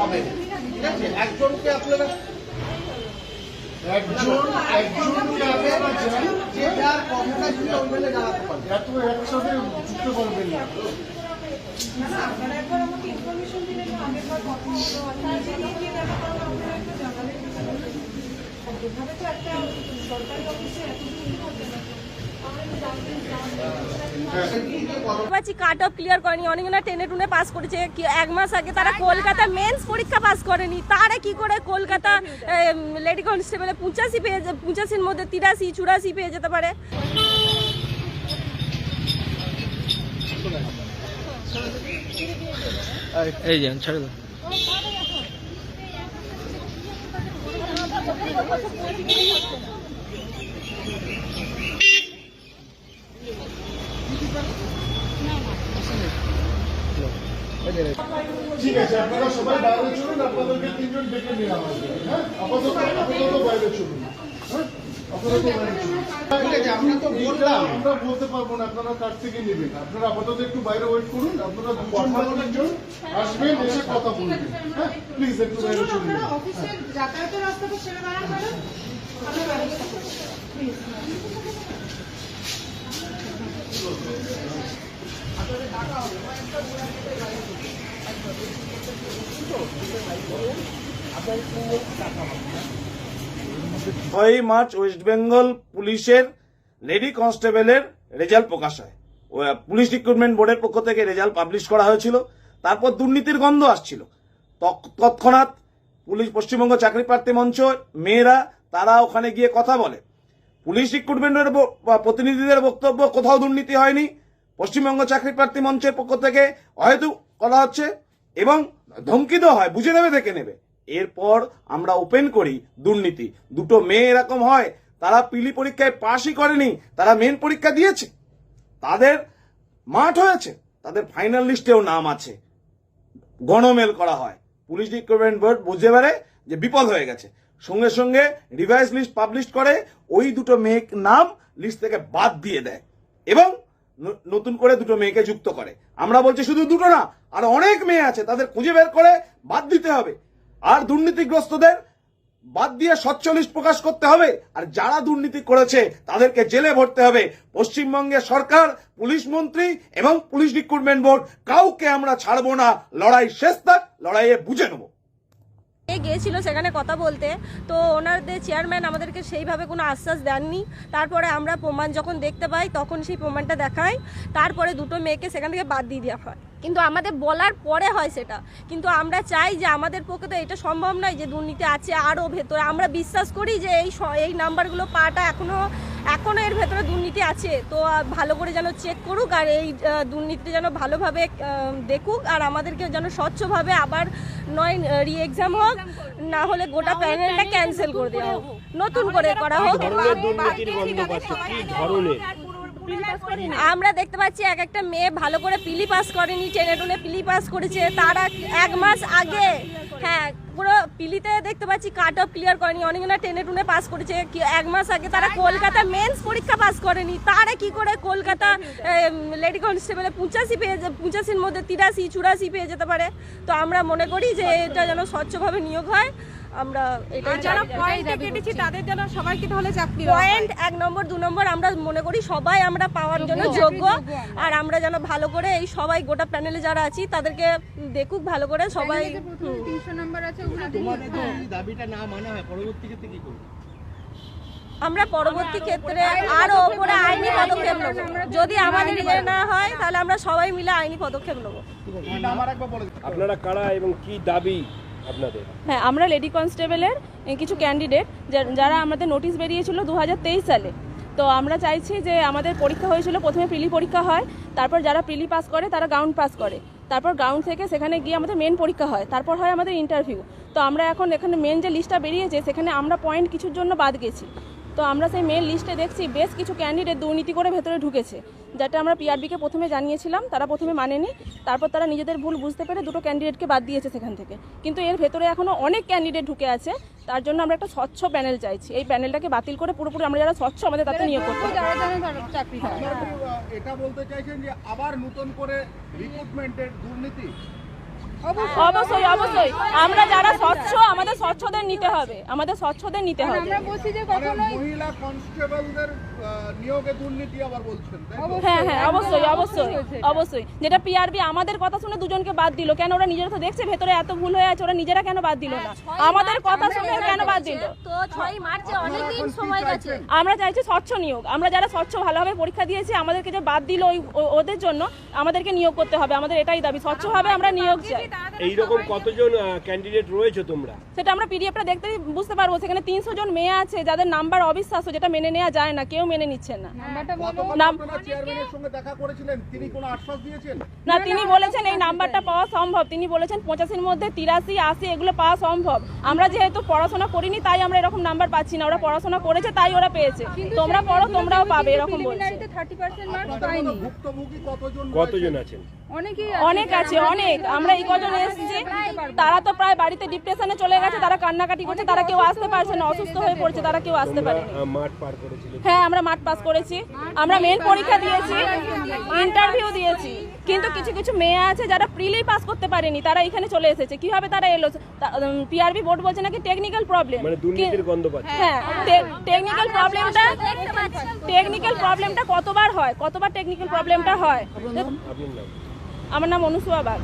হবে ঠিক আছে একজনকে আপনারা একজন একজনকে আপনারা চান যে যার কথাটা শুনে ওই জানাতে পারবে এত একসাথে যুক্ত করবেন না না, আপনারা একবার আমাকে information দিলেন না, আগেরবার কথা হলো, আপনারা জেনে গিয়ে ব্যাপারটা আপনারা একটু জানালেন না। আর যেভাবে তো একটা সরকারি অফিসে এতদিন হবে না। আমরা তো জানতেন, জানতেন। পাচ্ছি কাট অফ ক্লিয়ার করেনি অনেক না টেনে টুনে পাস করেছে। কি এক মাস আগে তারা কলকাতা মেন্স পরীক্ষা পাস করেনি। তারা কি করে কলকাতা লেডি কনস্টেবলে পঁচাশি পেয়ে পঁচাশির মধ্যে তিরাশি চুরাশি পেয়ে যেতে পারে? এই যে ছেড়ে দাও। ঠিক আছে আপনারা সবাই বাইরে চলুন আপনাদেরকে তিনজন ডেকে নিয়ে আসবে হ্যাঁ? আপাতত আপাতত বাইরে চলুন। হ্যাঁ? আপাতত ঠিক আছে আমরা তো বলতে পারব না আপনারা কার থেকে নেবেন? আপনারা আপাতত একটু বাইরে ওয়েট করুন আপনারা দুজন আসবেন এসে কথা বলবেন। হ্যাঁ? প্লিজ একটু বাইরে চলুন। যাতায়াতের রাস্তাটা ছেড়ে দাঁড়ান ম্যাডাম। আমরা ব্যবস্থা করছি প্লিজ ছয়ই মার্চ ওয়েস্ট বেঙ্গল পুলিশের লেডি কনস্টেবলের রেজাল্ট প্রকাশ হয়। পুলিশ রিক্রুটমেন্ট বোর্ডের পক্ষ থেকে রেজাল্ট পাবলিশ করা হয়েছিল। তারপর দুর্নীতির গন্ধ আসছিল। তৎ- তৎক্ষণাৎ পুলিশ পশ্চিমবঙ্গ চাকরি প্রার্থী মঞ্চ মেয়েরা, তারা ওখানে গিয়ে কথা বলে। পুলিশ রিক্রুটমেন্টের প্রতিনিধিদের বক্তব্য, কোথাও দুর্নীতি হয়নি। পশ্চিমবঙ্গ চাকরি প্রার্থী মঞ্চের পক্ষ থেকে হয়তো করা হচ্ছে। এবং ধমকি দেওয়া হয়, বুঝে নেবে দেখে নেবে। এরপর আমরা ওপেন করি দুর্নীতি। দুটো মেয়ে এরকম হয়, তারা পিলি পরীক্ষায় পাশই করেনি, তারা মেন পরীক্ষা দিয়েছে। তাদের মাঠ হয়েছে, তাদের ফাইনাল লিস্টেও নাম আছে। গণমেল করা হয়। পুলিশ রিক্রুটমেন্ট বোর্ড বুঝতে পারে যে বিপদ হয়ে গেছে। সঙ্গে সঙ্গে রিভাইস লিস্ট পাবলিশ করে, ওই দুটো মেয়ে নাম লিস্ট থেকে বাদ দিয়ে দেয়। এবং নতুন করে দুটো মেয়েকে যুক্ত করে। আমরা বলছি শুধু দুটো না, আর অনেক মেয়ে আছে, তাদের খুঁজে বের করে বাদ দিতে হবে। আর দুর্নীতিগ্রস্তদের বাদ দিয়ে লিস্ট প্রকাশ করতে হবে, আর যারা দুর্নীতি করেছে, তাদেরকে জেলে ভরতে হবে। পশ্চিমবঙ্গের সরকার, পুলিশ মন্ত্রী এবং পুলিশ রিক্রুটমেন্ট বোর্ড কাউকে আমরা ছাড়বো না। লড়াই শেষ থাক, লড়াইয়ে বুঝে নেব। গিয়েছিল সেখানে কথা বলতে, তো ওনারদের চেয়ারম্যান আমাদেরকে সেইভাবে কোনো আশ্বাস দেননি। তারপরে আমরা প্রমাণ যখন দেখতে পাই, তখন সেই প্রমাণটা দেখাই। তারপরে দুটো মেয়েকে সেখান থেকে বাদ দিয়ে দেওয়া হয়। কিন্তু আমাদের বলার পরে হয় সেটা। কিন্তু আমরা চাই যে আমাদের পক্ষে তো এটা সম্ভব নয় যে দুর্নীতি আছে আরও ভেতরে। আমরা বিশ্বাস করি যে এই এই নাম্বারগুলো পাটা এখনও এখনও এর ভেতরে দুর্নীতি আছে তো ভালো করে যেন চেক করুক আর এই দুর্নীতিটা দুর্নীতি যেন ভালোভাবে দেখুক আর আমাদেরকে যেন স্বচ্ছভাবে আবার নয় রি এক্সাম হোক না হলে গোটা প্যানেলটা ক্যান্সেল করে দেওয়া হোক। নতুন করে করা হোক। আমরা দেখতে পাচ্ছি এক একটা মেয়ে ভালো করে পিলি পাস করেনি টেনে টুনে পিলি পাস করেছে। তারা এক মাস আগে হ্যাঁ পুরো পিলিতে দেখতে পাচ্ছি কাট অফ ক্লিয়ার করেনি। অনেক না টেনে টুনে পাস করেছে। এক মাস আগে তারা কলকাতা মেন্স পরীক্ষা পাস করেনি। তারা কি করে কলকাতা লেডি কনস্টেবলে পঁচাশি পেয়ে যা- পঁচাশির মধ্যে তিরাশি চুরাশি পেয়ে যেতে পারে? তো আমরা মনে করি যে এটা যেন স্বচ্ছভাবে নিয়োগ হয়। আমরা এটা যারা পয়েন্টে কেটেছি তাদের যেন সবাইকে তাহলে চাকরি পয়েন্ট এক নম্বর দু নম্বর আমরা মনে করি সবাই আমরা পাওয়ার জন্য যোগ্য। আর আমরা যেন ভালো করে এই সবাই গোটা প্যানেলে যারা আছি তাদেরকে দেখুক ভালো করে সবাই তিনশো নাম্বার আছে ওগুলো তোমাদের যদি দাবিটা না মানা হয় পরবর্তী ক্ষেত্রে কি করবে? আমরা পরবর্তী ক্ষেত্রে আরও ওপরে আইনি পদক্ষেপ নেব। যদি আমাদের ইয়ে না হয় তাহলে আমরা সবাই মিলে আইনি পদক্ষেপ নেব। আপনারা কারা এবং কি দাবি হ্যাঁ আমরা লেডি কনস্টেবলের কিছু ক্যান্ডিডেট যারা আমাদের নোটিশ বেরিয়েছিল দু হাজার তেইশ সালে। তো আমরা চাইছি যে আমাদের পরীক্ষা হয়েছিল, প্রথমে প্রিলি পরীক্ষা হয়, তারপর যারা প্রিলি পাস করে, তারা গ্রাউন্ড পাস করে। তারপর গ্রাউন্ড থেকে সেখানে গিয়ে আমাদের মেন পরীক্ষা হয়, তারপর হয় আমাদের ইন্টারভিউ। তো আমরা এখন এখানে মেন যে লিস্টটা বেরিয়েছে, সেখানে আমরা পয়েন্ট কিছুর জন্য বাদ গেছি। তো আমরা সেই মেন লিস্টে দেখছি বেশ কিছু ক্যান্ডিডেট দুর্নীতি করে ভেতরে ঢুকেছে যেটা আমরা পিআরবিকে প্রথমে জানিয়েছিলাম তারা প্রথমে মানেনি তারপর তারা নিজেদের ভুল বুঝতে পেরে দুটো ক্যান্ডিডেটকে বাদ দিয়েছে সেখান থেকে। কিন্তু এর ভেতরে এখনও অনেক ক্যান্ডিডেট ঢুকে আছে তার জন্য আমরা একটা স্বচ্ছ প্যানেল চাইছি। এই প্যানেলটাকে বাতিল করে পুরোপুরি আমরা যারা স্বচ্ছ আমাদের তাতে নিয়োগ করতে আহ, এটা বলতে চাইছেন যে আবার নতুন করে রিক্রুটমেন্টের দুর্নীতি? অবশ্যই। অবশ্যই আমরা যারা স্বচ্ছ আমাদের স্বচ্ছদের নিতে হবে। আমাদের স্বচ্ছদের নিতে হবে। আমরা বলছি যে কখনোই মহিলা কনস্টেবলদের নিয়োগে দুর্নীতি আবার বলছেন হ্যাঁ হ্যাঁ অবশ্যই অবশ্যই অবশ্যই। যেটা পিআরবি আমাদের কথা শুনে দুজনকে বাদ দিল। কেন ওরা নিজেরা তো দেখছে ভেতরে এত ভুল হয়ে আছে ওরা নিজেরা কেন বাদ দিল না? আমাদের কথা শুনে কেন বাদ দিল? তো ছয় মার্চে অনেকদিন সময় গেছে। আমরা চাইছি স্বচ্ছ নিয়োগ। আমরা যারা স্বচ্ছ ভালোভাবে পরীক্ষা দিয়েছি আমাদেরকে যে বাদ দিল ওই ও- ওদের জন্য আমাদেরকে নিয়োগ করতে হবে। আমাদের এটাই দাবি। স্বচ্ছভাবে আমরা নিয়োগ চাই। এইরকম কতজন ক্যান্ডিডেট রয়েছে তোমরা? সেটা আমরা পিডিএফটা দেখতেই বুঝতে পারব। সেখানে তিনশো জন মেয়ে আছে যাদের নাম্বার অবিশ্বাস্য যেটা মেনে নেওয়া যায় না কেউ মেনে নিচ্ছে না। নাম চেয়ারম্যানের সঙ্গে দেখা করেছিলেন তিনি কোনো আশ্বাস দিয়েছেন? না তিনি বলেছেন এই নাম্বারটা পাওয়া সম্ভব। তিনি বলেছেন পঁচাশির মধ্যে তিরাশি আশি এগুলো পাওয়া সম্ভব। আমরা যেহেতু পড়াশোনা করিনি তাই আমরা এরকম নাম্বার পাচ্ছি না। ওরা পড়াশোনা করেছে তাই ওরা পেয়েছে। তোমরা পড়ো তোমরাও পাবে এরকম বলছে। থার্টি পার্সেন্ট মার্কস পাইনি। কতজন কতজন আছেন? অনেকেই অনেক আছে অনেক। আমরা এই কজন এসেছি তারা তো প্রায় বাড়িতে ডিপ্রেশনে চলে গেছে তারা কান্নাকাটি করছে তারা কেউ আসতে পারছে না অসুস্থ হয়ে পড়ছে তারা কেউ আসতে পার হ্যাঁ আমরা মাঠ পাস করেছি। আমরা মেন পরীক্ষা দিয়েছি ইন্টারভিউ দিয়েছি। কিন্তু কিছু কিছু মেয়ে আছে যারা প্রিলি পাস করতে পারেনি তারা এখানে চলে এসেছে। কীভাবে তারা এলো? পিআরবি বোর্ড বলছে নাকি টেকনিক্যাল প্রবলেম মানে দুর্নীতির গন্ধ পাচ্ছে। হ্যাঁ টেকনিক্যাল প্রবলেমটা টেকনিক্যাল প্রবলেমটা কতবার হয়? কতবার টেকনিক্যাল প্রবলেমটা হয়। আমার নাম অনুসুয়া বাগ।